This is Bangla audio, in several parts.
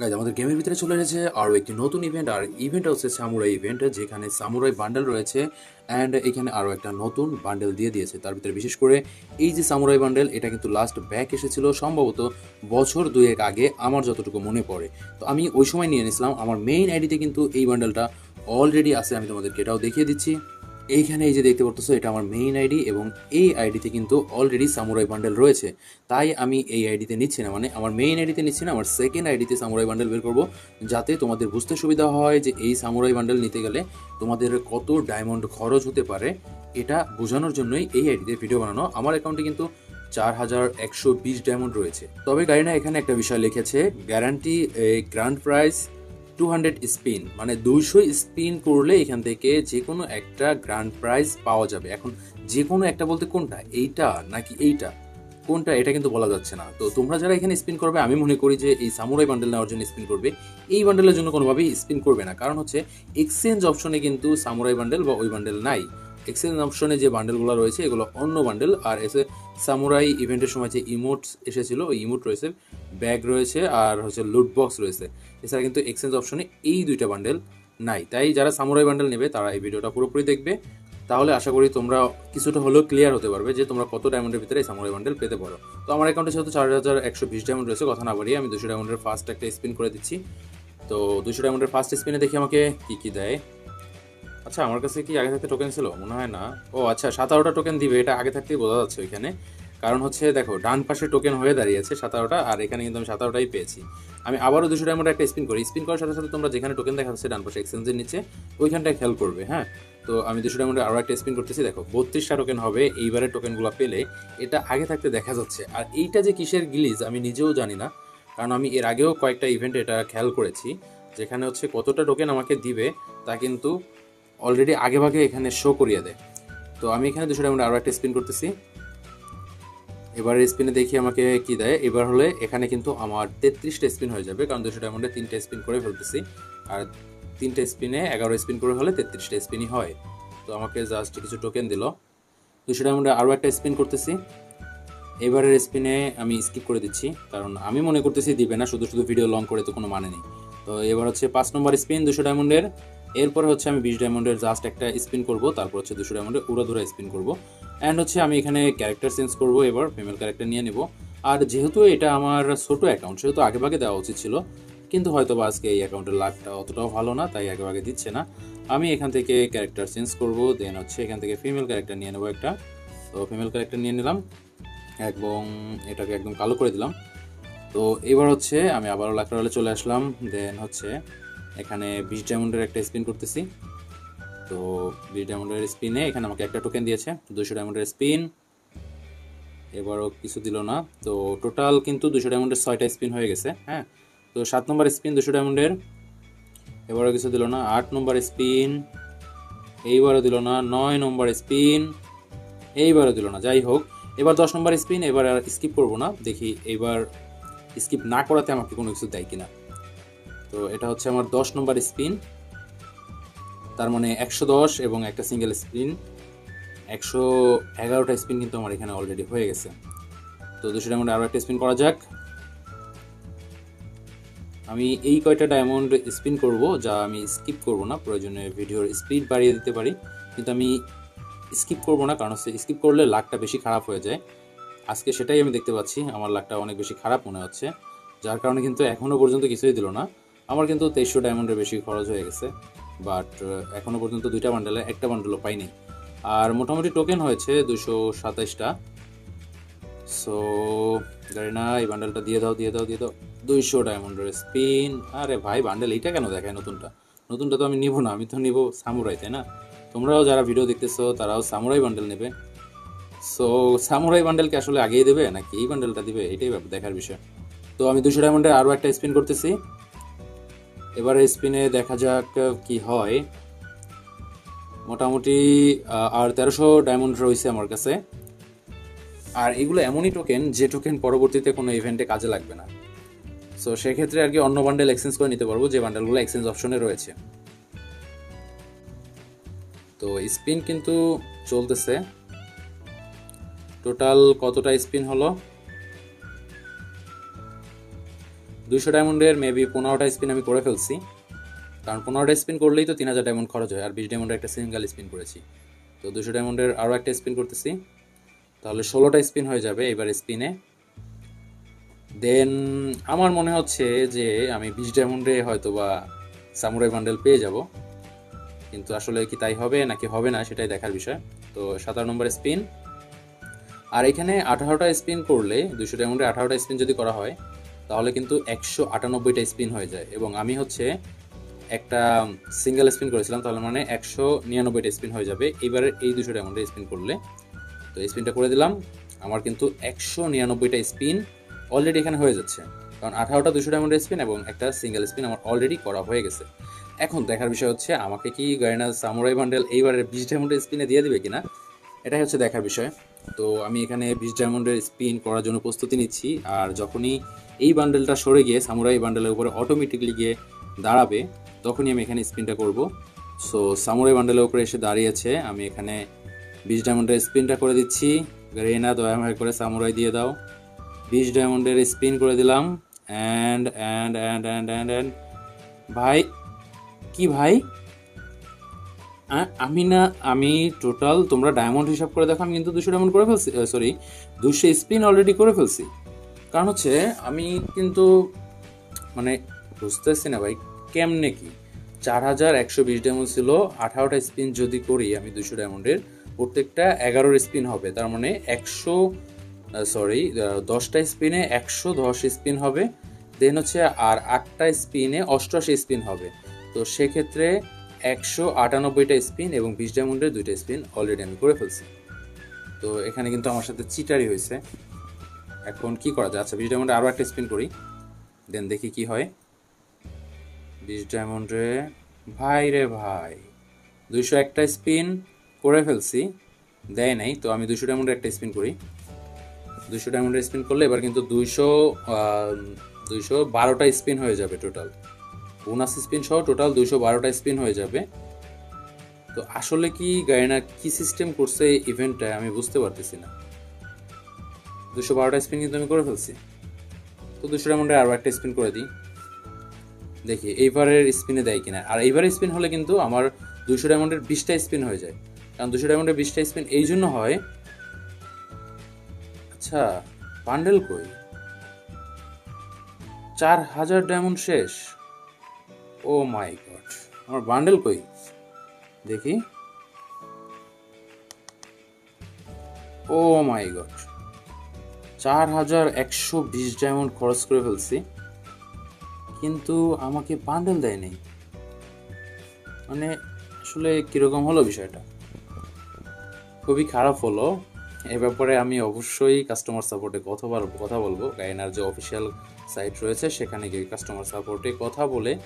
গাইজ আমাদের গেমের ভিতরে চলে এসেছে আরও একটি নতুন ইভেন্ট আর ইভেন্টটা হচ্ছে সামুরাই ইভেন্ট যেখানে সামুরাই বান্ডেল রয়েছে অ্যান্ড এখানে আরও একটা নতুন বান্ডেল দিয়ে দিয়েছে। তার ভিতরে বিশেষ করে এই যে সামুরাই বান্ডেল এটা কিন্তু লাস্ট ব্যাক এসেছিল, সম্ভবত বছর দুয়েক আগে, আমার যতটুকু মনে পড়ে। তো আমি ওই সময় নিয়ে নিয়েছিলাম, আমার মেইন আইডিতে কিন্তু এই বান্ডেলটা অলরেডি আছে, আমি তোমাদেরকে এটাও দেখিয়ে দিচ্ছি। এইখানে এই যে দেখতে পারতেছো, এটা আমার মেইন আইডি এবং এই আইডিতে কিন্তু অলরেডি সামুরাই বান্ডেল রয়েছে। তাই আমি এই আইডিতে নিচ্ছি না মানে আমার মেইন আইডিতে নিচ্ছি না, আমার সেকেন্ড আইডিতে সামুরাই বান্ডেল বের করব, যাতে তোমাদের বুঝতে সুবিধা হয় যে এই সামুরাই বান্ডেল নিতে গেলে তোমাদের কত ডায়মন্ড খরচ হতে পারে, এটা বোঝানোর জন্যই এই আইডিতে ভিডিও বানানো। আমার অ্যাকাউন্টে কিন্তু চার হাজার একশো বিশ ডায়মন্ড রয়েছে। তবে গাড়িনা এখানে একটা বিষয় লিখেছে guarantee grand prize two hundred spin মানে দুইশো স্পিন করলে এখান থেকে যে কোনো একটা গ্র্যান্ড প্রাইজ পাওয়া যাবে। এখন যে কোনো একটা বলতে কোনটা? এইটা নাকি এইটা? কোনটা? এটা কিন্তু বলা যাচ্ছে না। তো তোমরা যারা এখানে স্পিন করবে, আমি মনে করি যে এই সামুরাই বান্ডেল নেওয়ার জন্য স্পিন করবে। এই বান্ডেলের জন্য কোনোভাবেই স্পিন করবে না। কারণ হচ্ছে এক্সচেঞ্জ অপশনে কিন্তু সামুরাই বান্ডেল বা ওই বান্ডেল নাই। এক্সচেঞ্জ অপশনে যে বান্ডেলগুলো রয়েছে, এগুলো অন্য বান্ডেল আর এসে সামুরাই ইভেন্টের সময় যে ইমোটস এসেছিল, ওই ইমোট রয়েছে। ব্যাগ রয়েছে আর হচ্ছে লুট বক্স রয়েছে। এছাড়া কিন্তু এক্সচেঞ্জ অপশনে এই দুইটা বান্ডেল নাই। তাই যারা সামুরাই বান্ডেল নেবে, তারা এই ভিডিওটা পুরোপুরি দেখবে। তাহলে আশা করি তোমরা কিছুটা হলেও ক্লিয়ার হতে পারবে যে তোমরা কত ডায়মন্ডের ভিতরে এই সামুরাই বান্ডেল পেতে পারো। তো আমার অ্যাকাউন্টে যেহেতু চার হাজার একশো বিশ ডায়মন্ড রয়েছে, কথা না বাড়িয়ে আমি দুশো ডায়মন্ডের ফার্স্ট একটা স্পিন করে দিচ্ছি। তো দুশো ডায়মন্ডের ফার্স্ট স্পিনে দেখি আমাকে কী কী দেয়। আচ্ছা আমার কাছে কি আগে থাকতে টোকেন ছিল? মনে হয় না। ও আচ্ছা সাত সাতারোটা টোকেন দিবে, এটা আগে থাকতেই বোঝা যাচ্ছে ওইখানে। কারণ হচ্ছে দেখো, ডান পাশে টোকেন হয়ে দাঁড়িয়েছে সাতারোটা, আর এখানে কিন্তু আমি সাতারোটাই পেয়েছি। আমি আবারও দুশো ডায়মন্ড একটা স্পিন করি। স্পিন করার সাথে সাথে তোমরা যেখানে টোকেন দেখা যাচ্ছে ডান পাশে এক্সচেঞ্জের নিচে, ওইখানটায় খেয়াল করবে হ্যাঁ? তো আমি দুশো ডায়মন্ডে আরও একটা স্পিন করতেছি। দেখো, বত্রিশটা টোকেন হবে এইবারের টোকেনগুলো পেলে এটা আগে থাকতে দেখা যাচ্ছে। আর এইটা যে কিসের গিলিজ আমি নিজেও জানি না। কারণ আমি এর আগেও কয়েকটা ইভেন্টে এটা খেয়াল করেছি, যেখানে হচ্ছে কতটা টোকেন আমাকে দিবে, তা কিন্তু অলরেডি আগে ভাগে এখানে শো করিয়ে দেয়। তো আমি এখানে দুশো ডায়মন্ড আরও একটা স্পিন করতেছি। এবারের স্পিনে দেখি আমাকে কি দেয়। এবার হলে এখানে কিন্তু আমার তেত্রিশটা স্পিন হয়ে যাবে, কারণ দুশো ডায়মন্ডে তিনটে স্পিন করে ফেলতেছি। আর তিনটে স্পিনে এগারো স্পিন করে হলে তেত্রিশটা স্পিনই হয়। তো আমাকে জাস্ট কিছু টোকেন দিল। দুশো ডায়মন্ডে আরও একটা স্পিন করতেছি। এবারের স্পিনে আমি স্কিপ করে দিচ্ছি, কারণ আমি মনে করতেছি দিবে না, শুধু শুধু ভিডিও লং করে তো কোনো মানে নেই। তো এবার হচ্ছে পাঁচ নম্বর স্পিন দুশো ডায়মন্ডের এরপরে হচ্ছে আমি বিশ ডায়মন্ডের জাস্ট একটা স্পিন করব, তারপর হচ্ছে দুশো ডায়মন্ডের উড়াধুরা স্পিন করব। অ্যান্ড হচ্ছে আমি এখানে ক্যারেক্টার চেঞ্জ করব এবার ফিমেল ক্যারেক্টার নিয়ে নেব। আর যেহেতু এটা আমার ছোট অ্যাকাউন্ট সেহেতু আগে ভাগে দেওয়া উচিত ছিল, কিন্তু হয়তো বা আজকে এই অ্যাকাউন্টের লাভটা অতটাও ভালো না, তাই আগে ভাগে দিচ্ছে না। আমি এখান থেকে ক্যারেক্টার চেঞ্জ করব দেন হচ্ছে এখান থেকে ফিমেল ক্যারেক্টার নিয়ে নেব একটা। তো ফিমেল ক্যারেক্টার নিয়ে নিলাম, এবং এটাকে একদম কালো করে দিলাম। তো এবার হচ্ছে আমি আবারও লাকড়ালে চলে আসলাম দেন হচ্ছে এখানে বিশ ডায়মন্ডের একটা স্পিন করতেছি। তো বিশ ডায়মন্ডের স্পিনে এখানে আমাকে একটা টোকেন দিয়েছে দুশো ডায়মন্ডের স্পিন এবারও কিছু দিল না। তো টোটাল কিন্তু দুশো ডায়মন্ডের ছয়টা স্পিন হয়ে গেছে হ্যাঁ? তো সাত নম্বর স্পিন দুশো ডায়মন্ডের এবারও কিছু দিল না, আট নম্বর স্পিন এইবারও দিল না, নয় নম্বর স্পিন এইবারও দিল না, যাই হোক। এবার দশ নম্বর স্পিন এবার আর স্কিপ করব না। দেখি এবার স্কিপ না করাতে আমাকে কোনো কিছু দেয় কিনা। তো এটা হচ্ছে আমার দশ নম্বর স্পিন। তার মানে একশো দশ এবং একটা সিঙ্গেল স্পিন একশো এগারোটা স্পিন কিন্তু আমার এখানে অলরেডি হয়ে গেছে। তো দুশো ডায়মন্ড আরও একটা স্পিন করা যাক। আমি এই কয়টা ডায়মন্ড স্পিন করব, যা আমি স্কিপ করব না, প্রয়োজনে ভিডিওর স্পিড বাড়িয়ে দিতে পারি। কিন্তু আমি স্কিপ করব না, কারণ হচ্ছে স্কিপ করলে লাকটা বেশি খারাপ হয়ে যায়। আজকে সেটাই আমি দেখতে পাচ্ছি, আমার লাকটা অনেক বেশি খারাপ মনে হচ্ছে। যার কারণে কিন্তু এখনও পর্যন্ত কিছুই দিল না। আমার কিন্তু তেইশশো ডায়মন্ডের বেশি খরচ হয়ে গেছে বাট এখনও পর্যন্ত দুইটা বান্ডেলে একটা বান্ডেলও পাইনি। আর মোটামুটি টোকেন হয়েছে দুশো সাতাইশটা। সো গাড়ি না, এই বান্ডেলটা দিয়ে দাও দিয়ে দাও দিয়ে দাও। দুইশো ডায়মন্ডের স্পিন আরে ভাই বান্ডেল এইটা কেন দেখায় নতুনটা? নতুনটা তো আমি নিব না, আমি তো নিব সামুরাই তাই না? তোমরাও যারা ভিডিও দেখতেছো, তারাও সামুরাই বান্ডেল নেবে। সো সামুরাই বান্ডেলকে আসলে আগেই দেবে, নাকি এই বান্ডেলটা দিবে? এটাই দেখার বিষয়। তো আমি দুশো ডায়মন্ডের আরও একটা স্পিন করতেছি। এবারে স্পিনে দেখা যাক কি হয়। মোটামুটি আর তেরোশো ডায়মন্ড রয়েছে আমার কাছে। আর এগুলো এমনই টোকেন যে টোকেন পরবর্তীতে কোনো ইভেন্টে কাজে লাগবে না। সো সেক্ষেত্রে আর কি অন্য বান্ডেল এক্সচেঞ্জ করে নিতে পারব, যে বান্ডেলগুলো এক্সচেঞ্জ অপশনে রয়েছে। তো স্পিন কিন্তু চলতেছে। টোটাল কতটা স্পিন হলো? দুইশো ডায়মন্ডের মেবি পনেরোটা স্পিন আমি করে ফেলছি। কারণ পনেরোটা স্পিন করলেই তো তিন হাজার ডায়মন্ড খরচ হয়, আর বিশ ডায়মন্ডের একটা সিঙ্গেল স্পিন করেছি। তো দুশো ডায়মন্ডের আরও একটা স্পিন করতেছি। তাহলে ষোলোটা স্পিন হয়ে যাবে এবার স্পিনে দেন আমার মনে হচ্ছে যে আমি বিশ ডায়মন্ডে হয়তো বা সামুরাই বান্ডেল পেয়ে যাব। কিন্তু আসলে কি তাই হবে নাকি হবে না সেটাই দেখার বিষয়। তো সাতান্ন নম্বর স্পিন আর এখানে আঠারোটা স্পিন করলে দুশো ডায়মন্ডে আঠারোটা স্পিন যদি করা হয় তাহলে কিন্তু একশো আটানব্বইটা স্পিন হয়ে যায়। এবং আমি হচ্ছে একটা সিঙ্গেল স্পিন করেছিলাম, তাহলে মানে একশো নিরানব্বইটা স্পিন হয়ে যাবে। এবারে এই দুশো ডায়মন্ডে স্পিন করলে। তো স্পিনটা করে দিলাম। আমার কিন্তু একশো নিরানব্বইটা স্পিন অলরেডি এখানে হয়ে যাচ্ছে। কারণ আঠারোটা দুশো ডায়মন্ডের স্পিন এবং একটা সিঙ্গেল স্পিন আমার অলরেডি করা হয়ে গেছে। এখন দেখার বিষয় হচ্ছে, আমাকে কি গাইনা সামুরাই বান্ডেল এইবারে বিশ ডায়মন্ডের স্পিনে দিয়ে দিবে কিনা? এটাই হচ্ছে দেখার বিষয়। তো আমি এখানে বিশ ডায়মন্ডের স্পিন করার জন্য প্রস্তুতি নিচ্ছি। আর যখনই এই বান্ডেলটা সরে গিয়ে সামুরাই বান্ডেলের উপরে অটোমেটিকলি গিয়ে দাঁড়াবে, তখনই আমি এখানে স্পিনটা করব। সো সামুরাই বান্ডেলের উপরে এসে দাঁড়িয়েছে আমি এখানে বিশ ডায়মন্ডের স্পিনটা করে দিচ্ছি। রেনা দয়াময় করে সামুরাই দিয়ে দাও। বিশ ডায়মন্ডের স্পিন করে দিলাম। And and and and and and ভাই, কি ভাই? আমি না, আমি টোটাল তোমরা ডায়মন্ড হিসাব করে দেখো, আমি কিন্তু দুশো ডায়মন্ড করে ফেলছি সরি দুশো স্পিন অলরেডি করে ফেলছি। কারণ হচ্ছে, আমি কিন্তু মানে বুঝতেছি না ভাই, কেমনে কি? চার হাজার একশো বিশ ডায়মন্ড ছিল, আঠারোটা স্পিন যদি করি আমি দুশো ডায়মন্ডের প্রত্যেকটা এগারোর স্পিন হবে। তার মানে একশো সরি দশটা স্পিনে একশো দশ স্পিন হবে দেন হচ্ছে আর আটটা স্পিনে অষ্টআশি স্পিন হবে। তো সেক্ষেত্রে একশো আটানব্বইটা স্পিন এবং বিশ ডায়মন্ডের দুইটা স্পিন অলরেডি আমি করে ফেলছি। তো এখানে কিন্তু আমার সাথে চিটারি হয়েছে। এখন কি করা যায়? আচ্ছা বিশ ডায়মন্ডে আরও একটা স্পিন করি। দেন দেখি কি হয়। বিশ ডায়মন্ডে, ভাই রে ভাই, দুইশো একটা স্পিন করে ফেলছি। দেয় নাই, তো আমি দুইশো ডায়মন্ডের একটা স্পিন করি। দুশো ডায়মন্ডের স্পিন করলে এবার কিন্তু দুইশো দুইশো বারোটা স্পিন হয়ে যাবে টোটাল। বোনাস স্পিন সহ টোটাল দুইশো বারোটা স্পিন হয়ে যাবে। তো আসলে কি গায়না কি সিস্টেম করছে এই ইভেন্টটা আমি বুঝতে পারতেছি না। দুশো বারোটা স্পিন কিন্তু আমি করে ফেলছি। তো দুশো ডায়মন্ডে আরও একটা স্পিন করে দিই। দেখি, এইবারের স্পিনে দেয় কিনা? আর এইবারের স্পিন হলে কিন্তু আমার দুশো ডায়মন্ডের বিশটা স্পিন হয়ে যায়। কারণ দুশো ডায়মন্ডের বিশটা স্পিন এই জন্য হয় আচ্ছা বান্ডেল কই? চার হাজার ডায়মন্ড শেষ। ও মাই গড। আমার বান্ডেল কই? দেখি। Oh my God. চার হাজার একশো বিশ ডায়মন্ড খরচ করে ফেলছি। কিন্তু আমাকে বান্ডেল দেয়নি মানে আসলে কীরকম হলো বিষয়টা? খুবই খারাপ হলো। এ ব্যাপারে আমি অবশ্যই কাস্টমার সাপোর্টে কথা বল, কথা বলব। গায়নার যে অফিসিয়াল সাইট রয়েছে, সেখানে গিয়ে কাস্টমার সাপোর্টে কথা বলে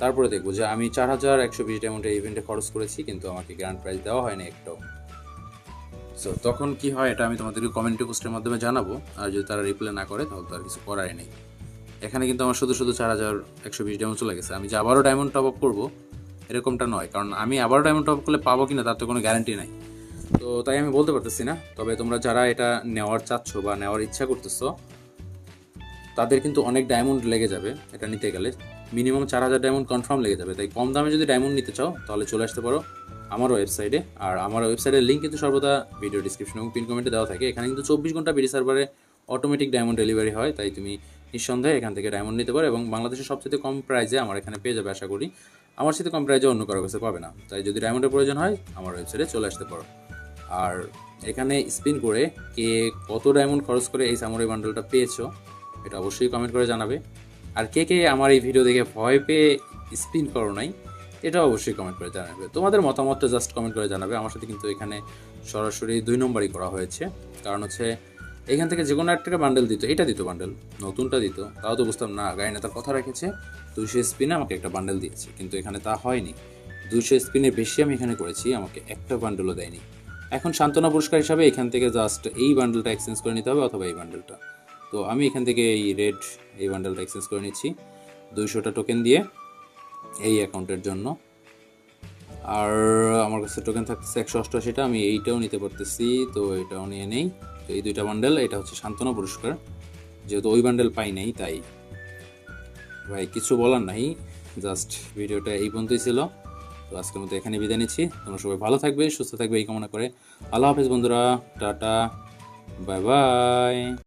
তারপরে দেখব যে আমি চার হাজার একশো বিশ ডায়মন্ডের ইভেন্টে খরচ করেছি, কিন্তু আমাকে গ্র্যান্ড প্রাইজ দেওয়া হয়নি একটাও। সো তখন কি হয় এটা আমি তোমাদেরকে কমেন্ট পোস্টের মাধ্যমে জানাব, আর যদি তারা রিপ্লাই না করে, তাহলে তো আর কিছু করারই নেই। এখানে কিন্তু আমার শুধু শুধু চার হাজার একশো বিশ ডায়মন্ড চলে গেছে। আমি যে আবারও ডায়মন্ড টপ আপ করব, এরকমটা নয়, কারণ আমি আবারও ডায়মন্ড টপ করলে পাবো কিনা তার তো কোনো গ্যারান্টি নাই। তো তাই আমি বলতে পারতেছি না, তবে তোমরা যারা এটা নেওয়ার চাচ্ছ বা নেওয়ার ইচ্ছা করতেছো, তাদের কিন্তু অনেক ডায়মন্ড লেগে যাবে এটা নিতে গেলে। মিনিমাম চার হাজার ডায়মন্ড কনফার্ম লেগে যাবে। তাই কম দামে যদি ডায়মন্ড নিতে চাও, তাহলে চলে আসতে পারো আমার ওয়েবসাইটে আর আমার ওয়েবসাইটের লিঙ্ক কিন্তু সর্বদা ভিডিও ডিসক্রিপশন এবং পিন কমেন্টে দেওয়া থাকে। এখানে কিন্তু চব্বিশ ঘণ্টা বিডি সার্ভারে অটোমেটিক ডায়মন্ড ডেলিভারি হয়, তাই তুমি নিঃসন্দেহে এখান থেকে ডায়মন্ড নিতে পারো এবং বাংলাদেশের সবচেয়ে কম প্রাইজে আমার এখানে পেয়ে যাবে, আশা করি। আমার সাথে কম প্রাইজে অন্য কারও কাছে পাবে না। তাই যদি ডায়মন্ডের প্রয়োজন হয়, আমার ওয়েবসাইটে চলে আসতে পারো। আর এখানে স্পিন করে কে কত ডায়মন্ড খরচ করে এই সামুরাই বান্ডেলটা পেয়েছ, এটা অবশ্যই কমেন্ট করে জানাবে। আর কে কে আমার এই ভিডিও দেখে ভয় পেয়ে স্পিন করো নাই, এটা অবশ্যই কমেন্ট করে জানাবে। তোমাদের মতামতটা জাস্ট কমেন্ট করে জানাবে। আমার সাথে কিন্তু এখানে সরাসরি দুই নম্বরই করা হয়েছে। কারণ হচ্ছে, এখান থেকে যে কোনো একটা বান্ডেল দিত, এটা দিত বান্ডেল নতুনটা দিত। তাও তো বুঝতাম, না, গাইনে তার কথা রেখেছে, দুইশো স্পিনে আমাকে একটা বান্ডেল দিয়েছে। কিন্তু এখানে তা হয়নি। দুইশো স্পিনের বেশি আমি এখানে করেছি, আমাকে একটা বান্ডেলও দেয়নি। এখন সান্ত্বনা পুরস্কার হিসাবে এখান থেকে জাস্ট এই বান্ডেলটা এক্সচেঞ্জ করে নিতে হবে অথবা এই বান্ডেলটা তো আমি এখান থেকে এই রেড এই বান্ডেলটা এক্সচেঞ্জ করে নিচ্ছি। দুইশোটা টোকেন দিয়ে এই অ্যাকাউন্টের জন্য। আর আমার কাছে টোকেন থাকতেছে একশো অষ্টআশিটা, আমি এইটাও নিতে পারতেছি, তো এটাও নিয়ে নেই। তো এই দুইটা বান্ডেল এটা হচ্ছে সান্ত্বনা পুরস্কার। যেহেতু ওই বান্ডেল পাই নাই, তাই। ভাই, কিছু বলার নাই জাস্ট ভিডিওটা এই পর্যন্তই ছিল। তো আজকের মতো এখানে বিদায় নিচ্ছি। তোমরা সবাই ভালো থাকবে, সুস্থ থাকবে, এই কামনা করে। আল্লাহ হাফেজ বন্ধুরা, টাটা, বাই বাই।